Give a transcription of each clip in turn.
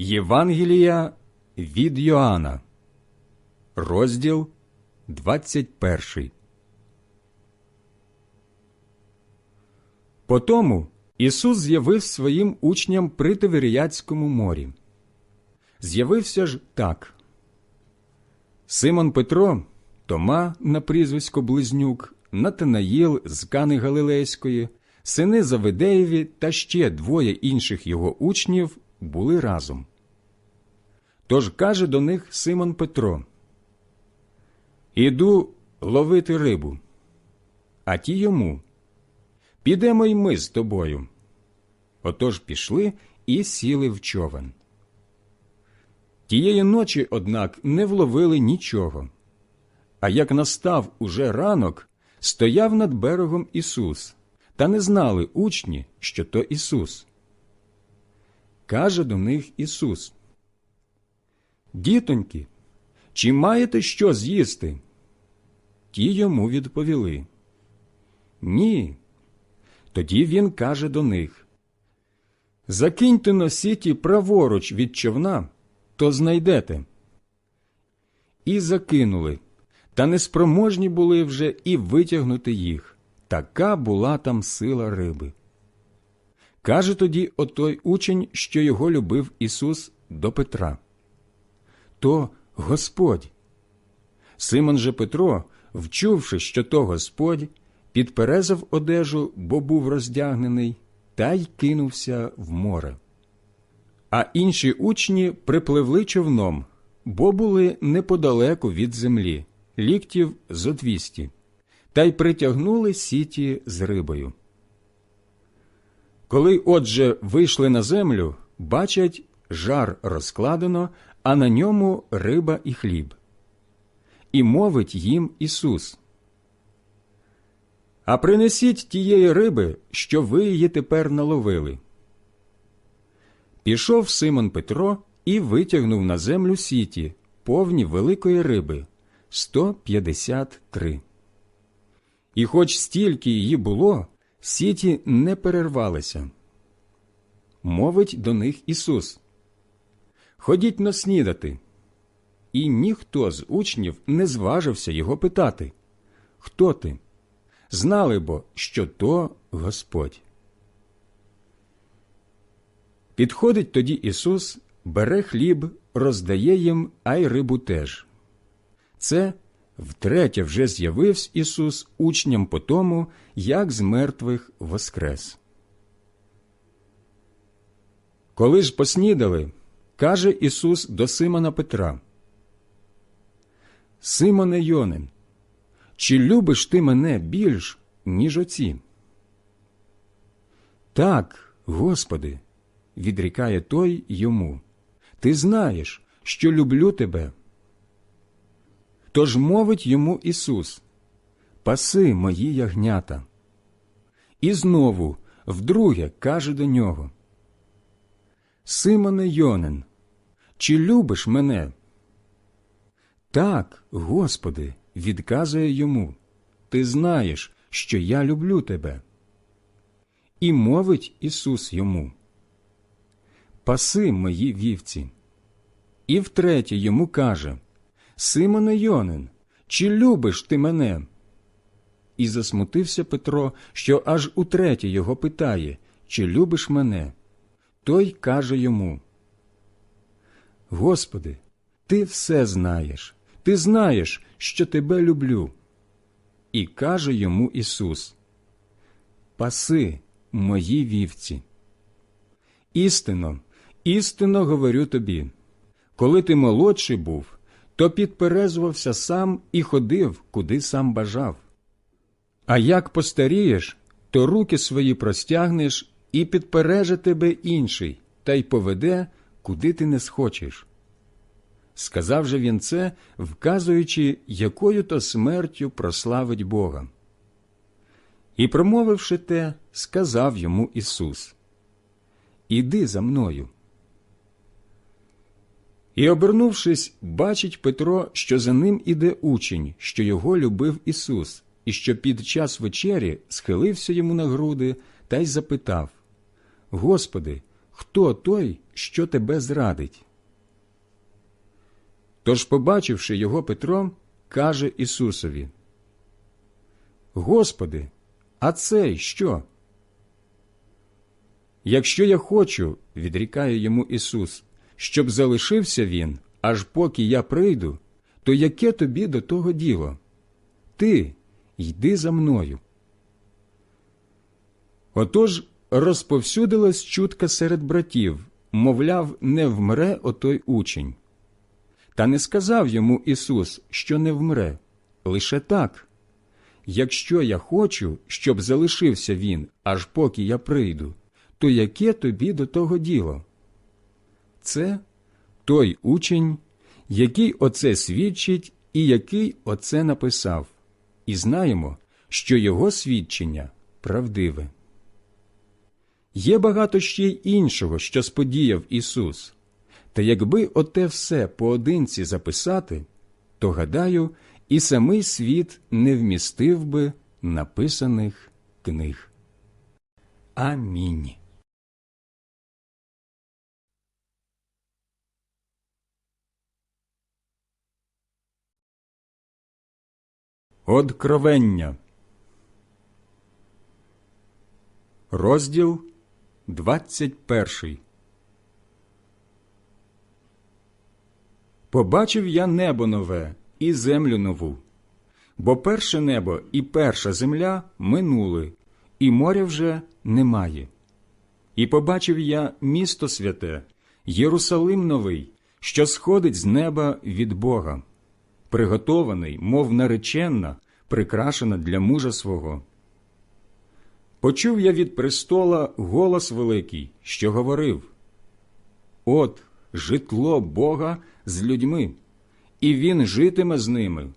Євангелія від Йоанна, розділ 21. Потому Ісус з'явив своїм учням при Тиверіяцькому морі. З'явився ж так. Симон Петро, Тома на прізвисько Близнюк, Натанаїл з Кани Галилейської, сини Завидеєві та ще двоє інших його учнів були разом. Тож каже до них Симон Петро: Іду ловити рибу. А ті йому Підемо й ми з тобою. Отож пішли і сіли в човен. Тієї ночі, однак, не вловили нічого. А як настав уже ранок, стояв над берегом Ісус, та не знали учні, що то Ісус. Каже до них Ісус. Дітоньки, чи маєте що з'їсти? Ті йому відповіли. Ні. Тоді він каже до них Закиньте носіті праворуч від човна, то знайдете. І закинули, та неспроможні були вже і витягнути їх. Така була там сила риби. Каже тоді отой учень, що його любив Ісус до Петра. То Господь. Симон же Петро, вчувши, що то Господь, підперезав одежу, бо був роздягнений, та й кинувся в море. А інші учні припливли човном, бо були неподалеку від землі, ліктів зо двісті, та й притягнули сіті з рибою. Коли отже вийшли на землю, бачать, жар розкладено, а на ньому риба і хліб. І мовить їм Ісус. А принесіть тієї риби, що ви її тепер наловили. Пішов Симон Петро і витягнув на землю сіті, повні великої риби 153. І хоч стільки її було, сіті не перервалися. Мовить до них Ісус. Ходіть но снідати. І ніхто з учнів не зважився його питати Хто ти? Знали бо, що то Господь. Підходить тоді Ісус, бере хліб, роздає їм, а й рибу теж. Це втретє вже з'явився Ісус учням по тому, як з мертвих воскрес. Коли ж поснідали, каже Ісус до Симона Петра. Симоне Йонин, чи любиш ти мене більш, ніж оці? Так, Господи, відрікає той йому. Ти знаєш, що люблю тебе. Тож мовить йому Ісус Паси мої ягнята. І знову вдруге каже до нього Симоне Йонин, чи любиш мене? Так, Господи, відказує йому Ти знаєш, що я люблю тебе. І мовить Ісус йому Паси мої вівці. І втретє йому каже Симоне Йонин, чи любиш ти мене? І засмутився Петро, що аж утретє його питає Чи любиш мене? Той каже йому Господи, ти все знаєш, ти знаєш, що тебе люблю. І каже йому Ісус Паси мої вівці. Істинно, істинно говорю тобі, коли ти молодший був, то підперезувався сам і ходив, куди сам бажав. А як постарієш, то руки свої простягнеш і підпереже тебе інший, та й поведе, куди ти не схочеш. Сказав же він це, вказуючи, якою то смертю прославить Бога. І, промовивши те, сказав йому Ісус Іди за мною. І, обернувшись, бачить Петро, що за ним іде учень, що його любив Ісус, і що під час вечері схилився йому на груди та й запитав Господи, хто той, що тебе зрадить. Тож, побачивши його Петро, каже Ісусові: Господи, а цей що? Якщо я хочу, відрікає йому Ісус, щоб залишився він, аж поки я прийду, то яке тобі до того діло? Ти йди за мною. Отож розповсюдилась чутка серед братів, мовляв, не вмре отой учень. Та не сказав йому Ісус, що не вмре, лише так. Якщо я хочу, щоб залишився він, аж поки я прийду, то яке тобі до того діло? Це той учень, який оце свідчить і який оце написав, і знаємо, що його свідчення правдиве. Є багато ще й іншого, що сподіяв Ісус. Та якби оте все поодинці записати, то, гадаю, і самий світ не вмістив би написаних книг. Амінь. Откровення. Розділ 21 Побачив я небо нове і землю нову, бо перше небо і перша земля минули, і моря вже немає. І побачив я місто святе, Єрусалим новий, що сходить з неба від Бога, приготований, мов нареченна, прикрашена для мужа свого. Почув я від престола голос великий, що говорив От житло Бога з людьми, і Він житиме з ними,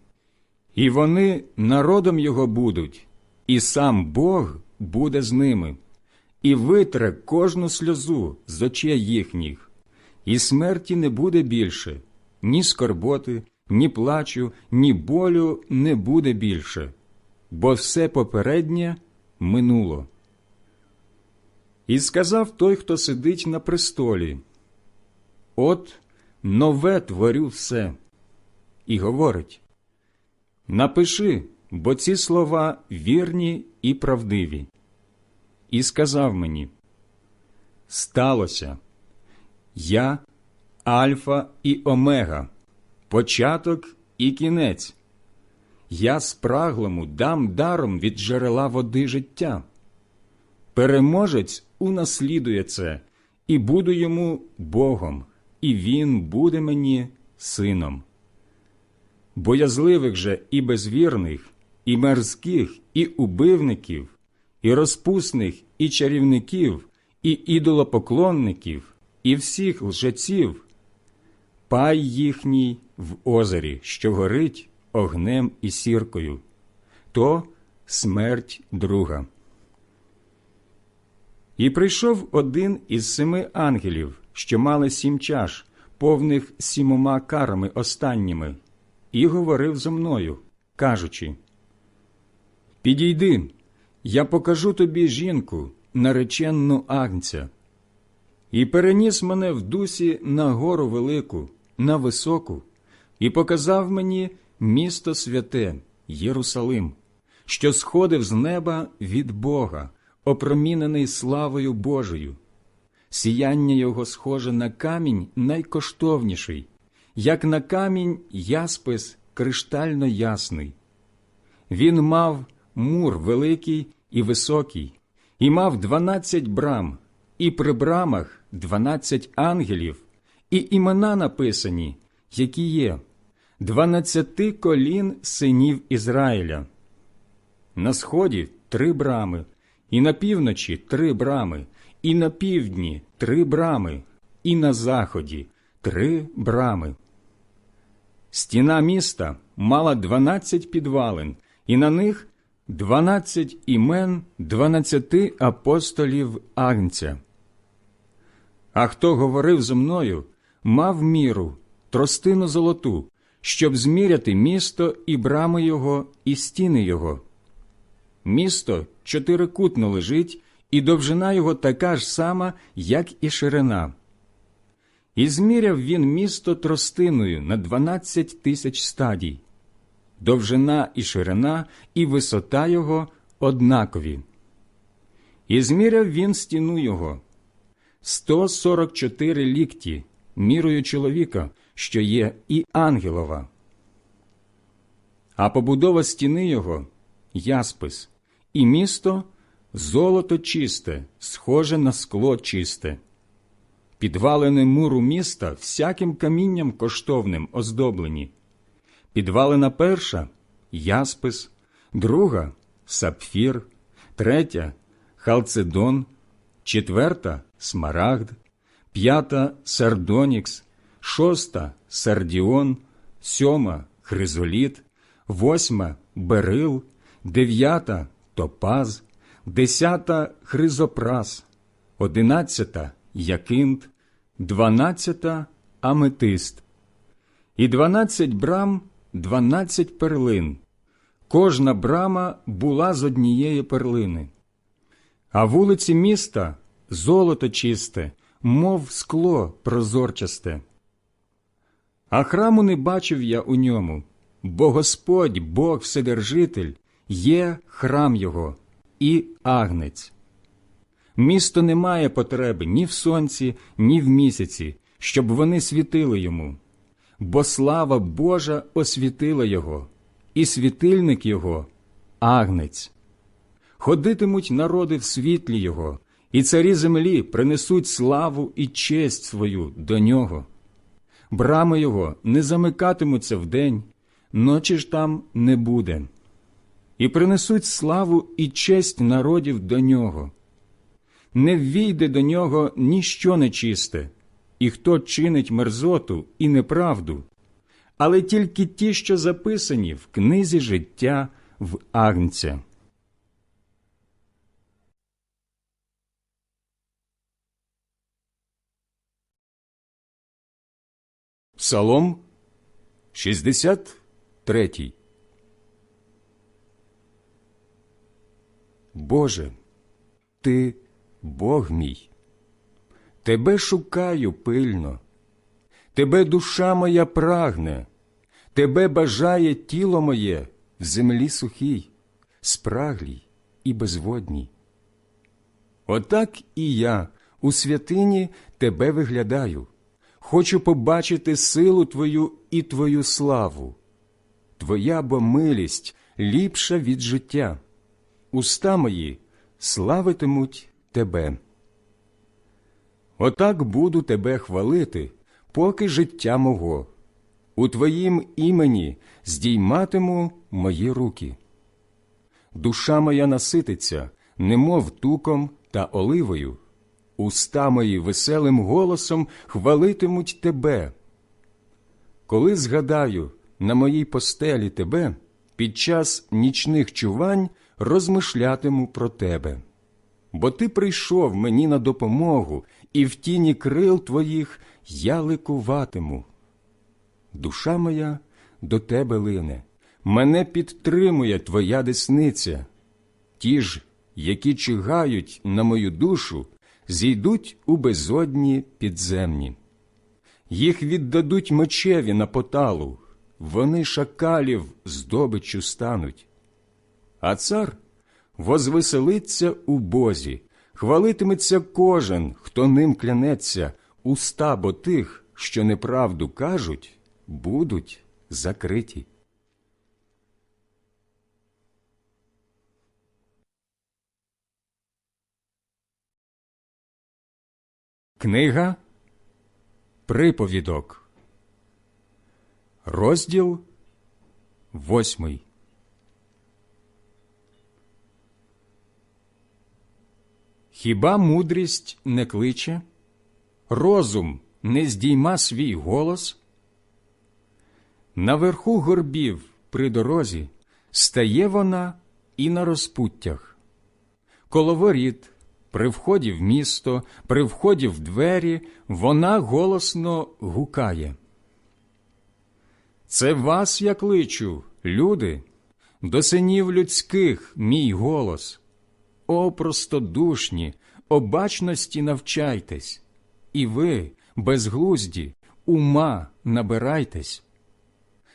і вони народом Його будуть, і сам Бог буде з ними, і витре кожну сльозу з очей їхніх, і смерті не буде більше, ні скорботи, ні плачу, ні болю не буде більше, бо все попереднє минуло. І сказав той, хто сидить на престолі, От нове творю все. І говорить Напиши, бо ці слова вірні і правдиві. І сказав мені Сталося я Альфа і Омега, початок і кінець. Я спраглому дам даром від джерела води життя. Переможець унаслідує це, і буду йому Богом, і він буде мені сином. Боязливих же і безвірних, і мерзких, і убивників, і розпусних, і чарівників, і ідолопоклонників, і всіх лжеців, пай їхній в озері, що горить огнем і сіркою, то смерть друга. І прийшов один із семи ангелів, що мали сім чаш, повних сімома карами останніми, і говорив зо мною, кажучи: Підійди, я покажу тобі жінку, нареченну агнця. І переніс мене в дусі на гору велику, на високу, і показав мені місто святе, Єрусалим, що сходив з неба від Бога, опромінений славою Божою. Сіяння його схоже на камінь найкоштовніший, як на камінь яспис криштально ясний. Він мав мур великий і високий, і мав дванадцять брам, і при брамах дванадцять ангелів, і імена написані, які є, дванадцяти колін синів Ізраїля. На сході три брами, і на півночі три брами, і на півдні три брами, і на заході три брами. Стіна міста мала дванадцять підвалин, і на них дванадцять імен дванадцяти апостолів Агнця. А хто говорив зо мною, мав міру, тростину золоту, щоб зміряти місто і брами його, і стіни його. Місто чотирикутно лежить, і довжина його така ж сама, як і ширина. І зміряв він місто тростиною на дванадцять тисяч стадій, довжина і ширина, і висота його однакові. І зміряв він стіну його сто сорок чотири лікті, мірою чоловіка, що є і ангелова. А побудова стіни його яспис, і місто золото чисте, схоже на скло чисте. Підвалини муру міста всяким камінням коштовним оздоблені. Підвалина перша яспис, друга сапфір, третя халцедон, четверта смарагд, п'ята сардонікс, шоста сардіон, сьома хризоліт, восьма берил, дев'ята топаз, десята хризопрас, одинадцята якинт, дванадцята аметист, і дванадцять брам дванадцять перлин. Кожна брама була з однієї перлини. А вулиці міста золото чисте, мов скло прозорчасте. А храму не бачив я у ньому, бо Господь, Бог Вседержитель, є храм його і агнець. Місто не має потреби ні в сонці, ні в місяці, щоб вони світили йому, бо слава Божа освітила його, і світильник його агнець. Ходитимуть народи в світлі його, і царі землі принесуть славу і честь свою до нього. Брами його не замикатимуться вдень, ночі ж там не буде, і принесуть славу і честь народів до нього. Не ввійде до нього ніщо нечисте, і хто чинить мерзоту і неправду, але тільки ті, що записані в книзі життя в Агнця. Псалом 63 Боже, Ти Бог мій, Тебе шукаю пильно, Тебе душа моя прагне, Тебе бажає тіло моє в землі сухій, спраглій і безводній. Отак і я у святині Тебе виглядаю. Хочу побачити силу Твою і Твою славу. Твоя бо милість ліпша від життя. Уста мої славитимуть Тебе. Отак буду Тебе хвалити, поки життя мого. У Твоїм імені здійматиму мої руки. Душа моя насититься, немов туком та оливою уста мої веселим голосом хвалитимуть тебе. Коли згадаю на моїй постелі тебе, під час нічних чувань розмишлятиму про тебе. Бо ти прийшов мені на допомогу, і в тіні крил твоїх я ликуватиму. Душа моя до тебе лине, мене підтримує твоя десниця. Ті ж, які чигають на мою душу, зійдуть у безодні підземні. Їх віддадуть мечеві на поталу, вони шакалів здобиччю стануть. А цар возвеселиться у Бозі, хвалитиметься кожен, хто ним клянеться, уста бо тих, що неправду кажуть, будуть закриті. Книга Приповідок, розділ восьмий. Хіба мудрість не кличе, розум не здійма свій голос? Наверху горбів при дорозі стає вона і на розпуттях, коло воріт при вході в місто, при вході в двері вона голосно гукає. Це вас я кличу, люди, до синів людських мій голос. О, простодушні, обачності навчайтесь, і ви, безглузді, ума набирайтесь.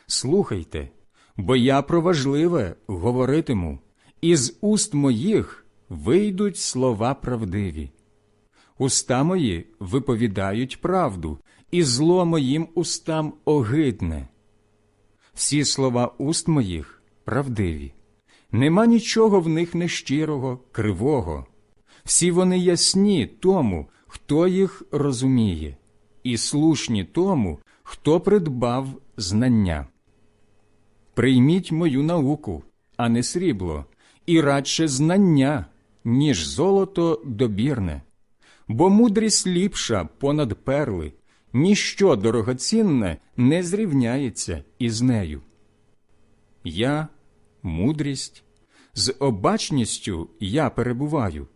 Слухайте, бо я про важливе говоритиму, і з уст моїх вийдуть слова правдиві. Уста мої виповідають правду, і зло моїм устам огидне. Всі слова уст моїх правдиві. Нема нічого в них нещирого, кривого. Всі вони ясні тому, хто їх розуміє, і слушні тому, хто придбав знання. Прийміть мою науку, а не срібло, і радше знання, ніж золото добірне, бо мудрість ліпша понад перли, ніщо дорогоцінне не зрівняється із нею. Я мудрість, з обачністю я перебуваю,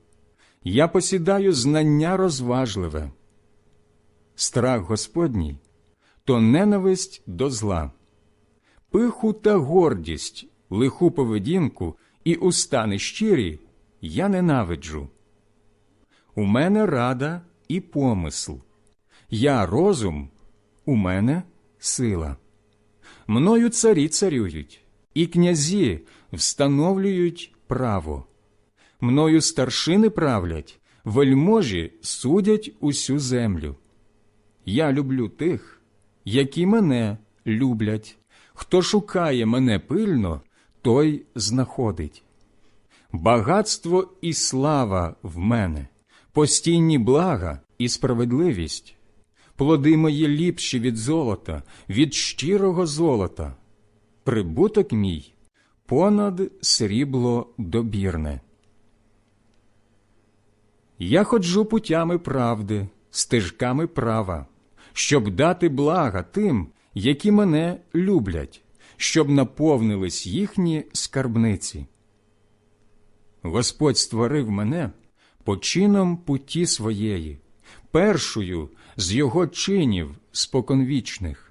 я посідаю знання розважливе. Страх Господній то ненависть до зла, пиху та гордість, лиху поведінку і уста нещирі я ненавиджу. У мене рада і помисл, я розум, у мене сила. Мною царі царюють, і князі встановлюють право. Мною старшини правлять, вельможі судять усю землю. Я люблю тих, які мене люблять. Хто шукає мене пильно, той знаходить. Багатство і слава в мене, постійні блага і справедливість, плоди мої ліпші від золота, від щирого золота, прибуток мій понад срібло добірне. Я ходжу путями правди, стежками права, щоб дати блага тим, які мене люблять, щоб наповнились їхні скарбниці. Господь створив мене почином путі своєї, першою з його чинів споконвічних.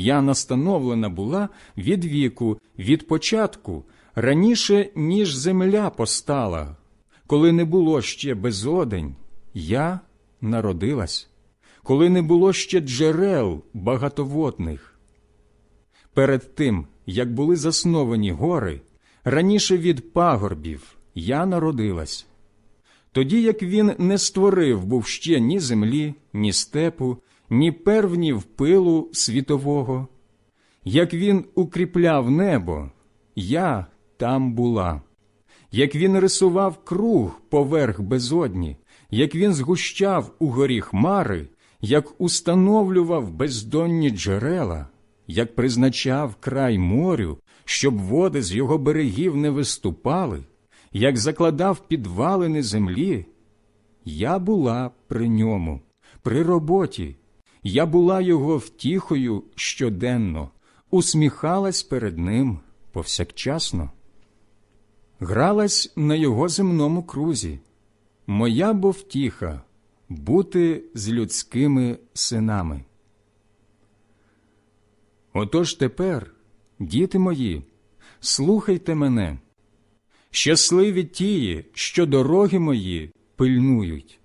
Я настановлена була від віку, від початку, раніше, ніж земля постала, коли не було ще безодень, я народилась, коли не було ще джерел багатоводних. Перед тим, як були засновані гори, раніше від пагорбів я народилась. Тоді як він не створив був ще ні землі, ні степу, ні первнів пилу світового. Як він укріпляв небо, я там була. Як він рисував круг поверх безодні, як він згущав у горі хмари, як установлював бездонні джерела, як призначав край морю, щоб води з його берегів не виступали, як закладав підвалини землі, я була при ньому, при роботі, я була його втіхою щоденно, усміхалась перед ним повсякчасно, гралась на його земному крузі. Моя бо втіха бути з людськими синами. Отож тепер, діти мої, слухайте мене, щасливі тії, що дороги мої пильнують.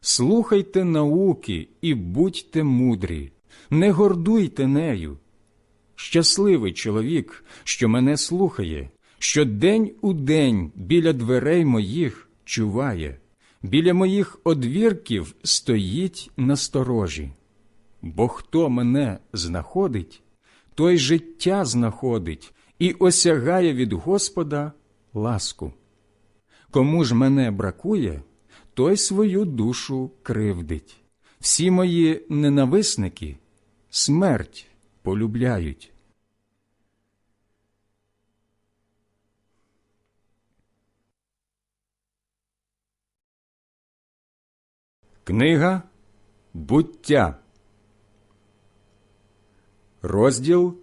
Слухайте науки і будьте мудрі, не гордуйте нею. Щасливий чоловік, що мене слухає, що день у день біля дверей моїх чуває, біля моїх одвірків стоїть насторожі. Бо хто мене знаходить, той життя знаходить і осягає від Господа ласку. Кому ж мене бракує, той свою душу кривдить. Всі мої ненависники смерть полюбляють. Книга Буття, розділ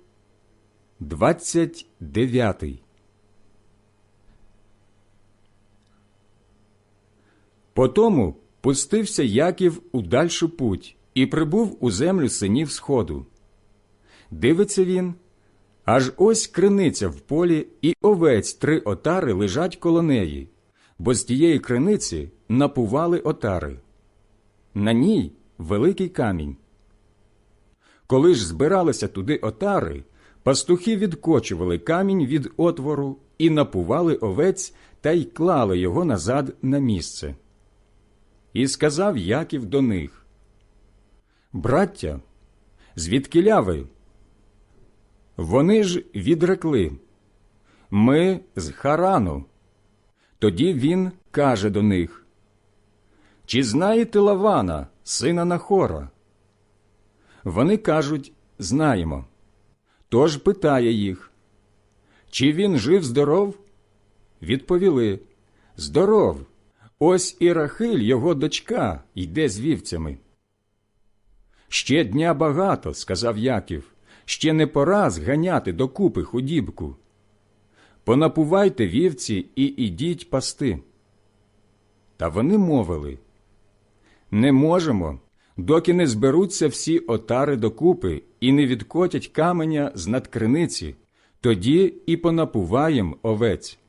29 Потому пустився Яків у дальшу путь і прибув у землю синів сходу. Дивиться він, аж ось криниця в полі, і овець три отари лежать коло неї, бо з тієї криниці напували отари. На ній великий камінь. Коли ж збиралися туди отари, пастухи відкочували камінь від отвору і напували овець та й клали його назад на місце. І сказав Яків до них: Браття, звідкиля ви? Вони ж відрекли Ми з Харану. Тоді він каже до них Чи знаєте Лавана, сина Нахора? Вони кажуть Знаємо. Тож питає їх Чи він жив здоров? Відповіли Здоров. Ось і Рахиль, його дочка, йде з вівцями. Ще дня багато, сказав Яків, ще не пора зганяти докупи худібку. Понапувайте вівці і ідіть пасти. Та вони мовили Не можемо, доки не зберуться всі отари докупи і не відкотять каменя з надкриниці, тоді і понапуваєм овець.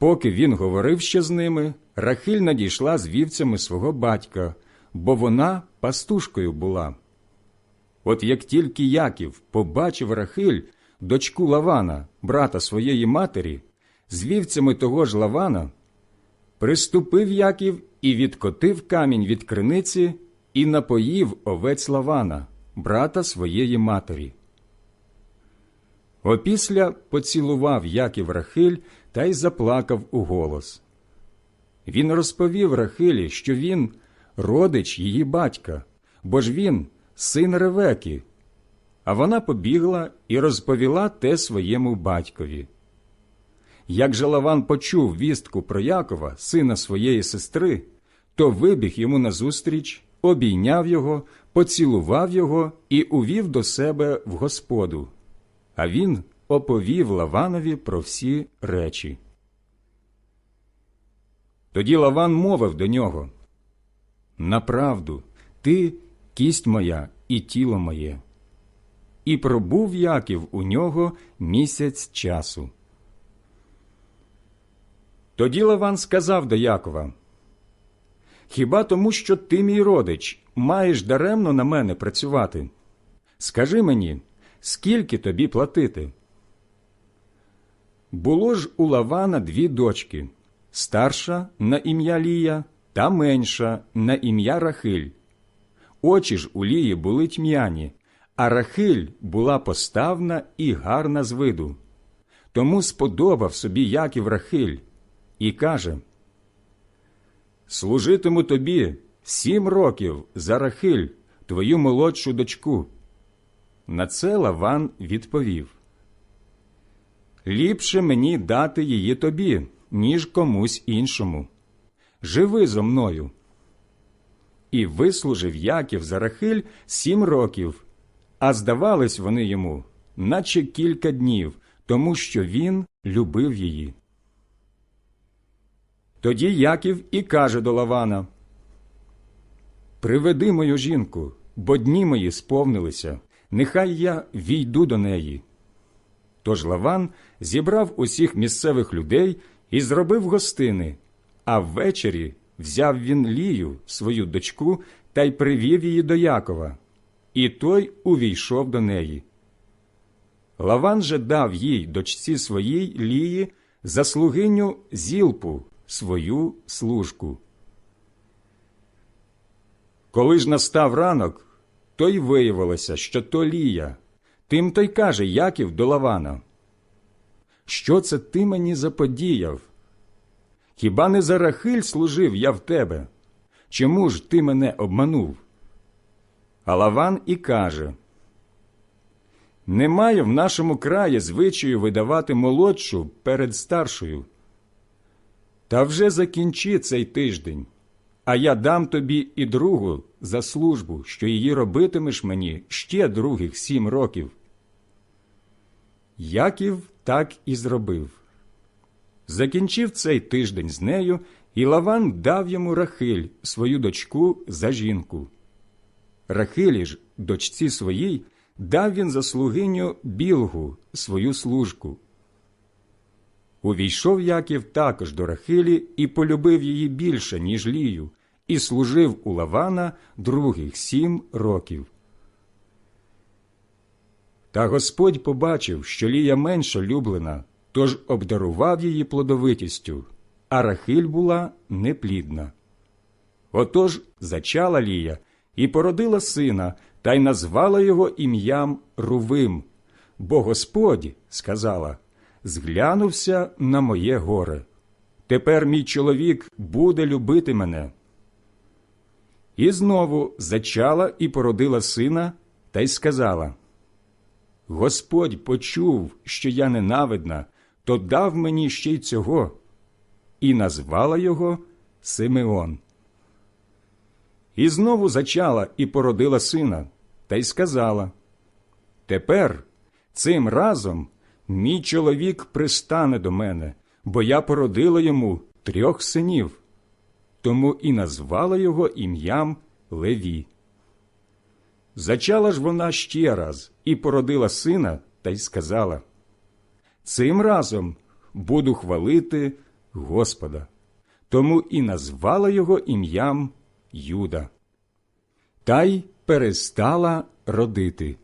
Поки він говорив ще з ними, Рахиль надійшла з вівцями свого батька, бо вона пастушкою була. От як тільки Яків побачив Рахиль, дочку Лавана, брата своєї матері, з вівцями того ж Лавана, приступив Яків і відкотив камінь від криниці і напоїв овець Лавана, брата своєї матері. Опісля поцілував Яків Рахиль та й заплакав у голос. Він розповів Рахилі, що він родич її батька, бо ж він син Ревеки. А вона побігла і розповіла те своєму батькові. Як же Лаван почув вістку про Якова, сина своєї сестри, то вибіг йому назустріч, обійняв його, поцілував його і увів до себе в господу. А він оповів Лаванові про всі речі. Тоді Лаван мовив до нього Направду, ти кість моя і тіло моє. І пробув Яків у нього місяць часу. Тоді Лаван сказав до Якова Хіба тому, що ти, мій родич, маєш даремно на мене працювати? Скажи мені, скільки тобі платити? Було ж у Лавана дві дочки старша на ім'я Лія та менша на ім'я Рахиль. Очі ж у Лії були тьмяні, а Рахиль була поставна і гарна з виду. Тому сподобав собі Яків Рахиль і каже Служитиму тобі сім років за Рахиль, твою молодшу дочку. На це Лаван відповів Ліпше мені дати її тобі, ніж комусь іншому. Живи зо мною. І вислужив Яків за Рахиль сім років, а здавались вони йому, наче кілька днів, тому що він любив її. Тоді Яків і каже до Лавана Приведи мою жінку, бо дні мої сповнилися, нехай я війду до неї. Тож Лаван зібрав усіх місцевих людей і зробив гостини, а ввечері взяв він Лію, свою дочку, та й привів її до Якова, і той увійшов до неї. Лаван же дав їй дочці своїй Лії за слугиню зілпу, свою служку. Коли ж настав ранок, то й виявилося, що то Лія. Тим то й каже Яків до Лавана. Що це ти мені заподіяв? Хіба не за Рахиль служив я в тебе? Чому ж ти мене обманув? А Лаван і каже Немає в нашому краї звичаю видавати молодшу перед старшою. Та вже закінчи цей тиждень, а я дам тобі і другу за службу, що її робитимеш мені ще других сім років. Яків так і зробив. Закінчив цей тиждень з нею, і Лаван дав йому Рахиль, свою дочку, за жінку. Рахилі ж, дочці своїй, дав він за слугиню білгу, свою служку. Увійшов Яків також до Рахилі і полюбив її більше, ніж Лію, і служив у Лавана других сім років. Та Господь побачив, що Лія менша люблена, тож обдарував її плодовитістю, а Рахиль була неплідна. Отож зачала Лія і породила сина, та й назвала його ім'ям Рувим, бо Господь, сказала, зглянувся на моє горе. Тепер мій чоловік буде любити мене. І знову зачала і породила сина, та й сказала Господь почув, що я ненавидна, то дав мені ще й цього, і назвала його Симеон. І знову зачала і породила сина, та й сказала Тепер цим разом мій чоловік пристане до мене, бо я породила йому трьох синів, тому і назвала його ім'ям Леві. Зачала ж вона ще раз і породила сина, та й сказала Цим разом буду хвалити Господа, тому і назвала його ім'ям Юда. Та й перестала родити.